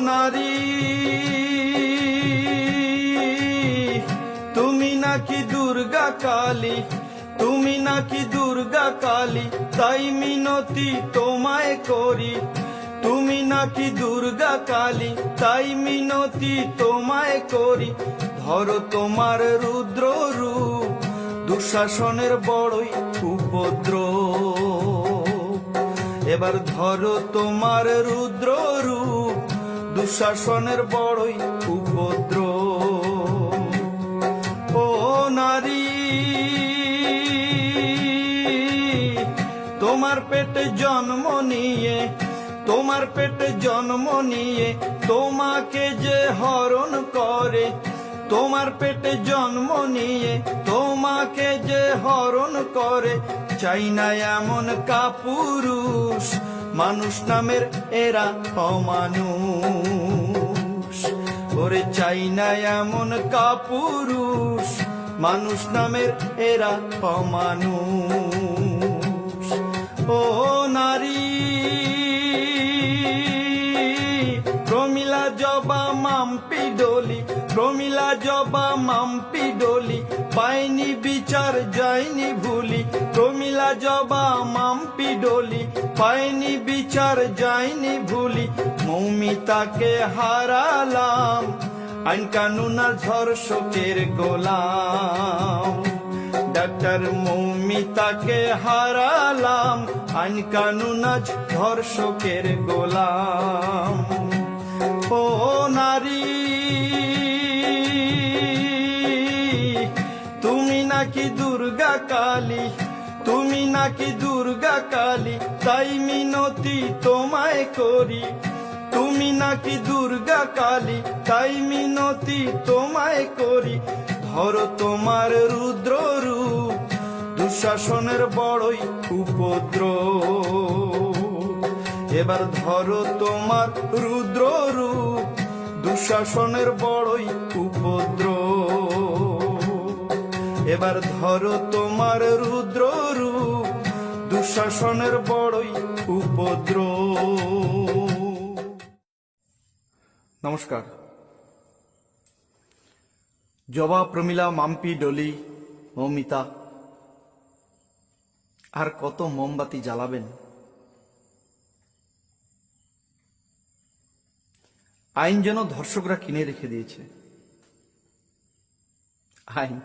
নারী। তুমি নাকি দুর্গা কালী, তুমি নাকি দুর্গা কালী, তাই মিনতি তোমায় করি। তুমি নাকি দুর্গা কালী, তাই মিনতি তোমায় করি। ধরো তোমার রুদ্র রূপ, দুঃশাসনের বড়ই উপদ্রব। এবার ধরো তোমার রুদ্র রূপ দুঃশাসনের বড়ই উপদ্র। ও নারী, তোমার পেটে জন্ম নিয়ে, তোমার পেটে জন্ম নিয়ে তোমাকে যে হরণ করে তোমার পেটে জন্ম নিয়ে তোমাকে যে হরণ করে, চাই না এমন কাপুরুষ। মানুষ নামের এরা অমানুষ। ওরে চাই না এমন কাপুরুষ। মানুষ নামের এরা অমানুষ। ও প্রমিলা জবা মাম্পি ডলি প্রমিলা জবা মাম্পি ডলি, পাইনি বিচার যায়নি ভুলি। প্রমিলা জবা মাম্পি ডলি, পাইনি বিচার যায়নি ভুলি। মৌমিতাকে হারালাম আইন কানুন আর ধর্ষকের গোলাম। ডাক্তার মৌমিতাকে হারালাম আইন কানুন আজ ধর্ষকের গোলাম। ও নারী, তুমি নাকি দুর্গা কালী, তুমি নাকি দুর্গা কালী, তাই মিনতি তোমায় করি। তুমি নাকি দুর্গা কালী, তাই মিনতি তোমায় করি। ধরো তোমার রুদ্র রূপ, দুঃশাসনের বড়ই উপদ্রব। এবার ধরো তোমার রুদ্র রূপ দুঃশাসনের বড়ই উপদ্রব। এবার ধরো তোমার রুদ্র রূপ দুঃশাসনের বড়ই উপদ্র নমস্কার। জবা, প্রমিলা, মাম্পি, ডলি, মৌমিতা, আর কত মোমবাতি জ্বালাবেন? আইন যেন ধর্ষকরা কিনে রেখে দিয়েছে। আইন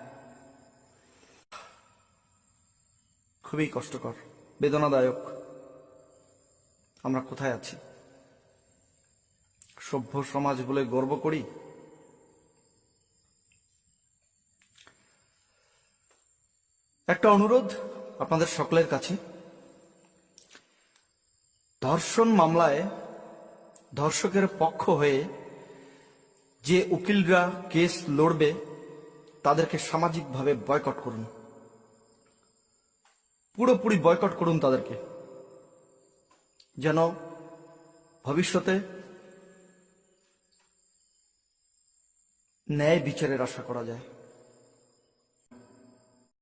খুবই কষ্টকর, বেদনাদায়ক। আমরা কোথায় আছি? সভ্য সমাজ বলে গর্ব করি। একটা অনুরোধ আপনাদের সকলের কাছে। ধর্ষণ মামলায় ধর্ষকের পক্ষ হয়ে যে উকিলরা কেস লড়বে, তাদেরকে সামাজিকভাবে বয়কট করুন। পুরোপুরি বয়কট করুন তাদেরকে। যেন ভবিষ্যতে ন্যায় বিচারের আশা করা যায়।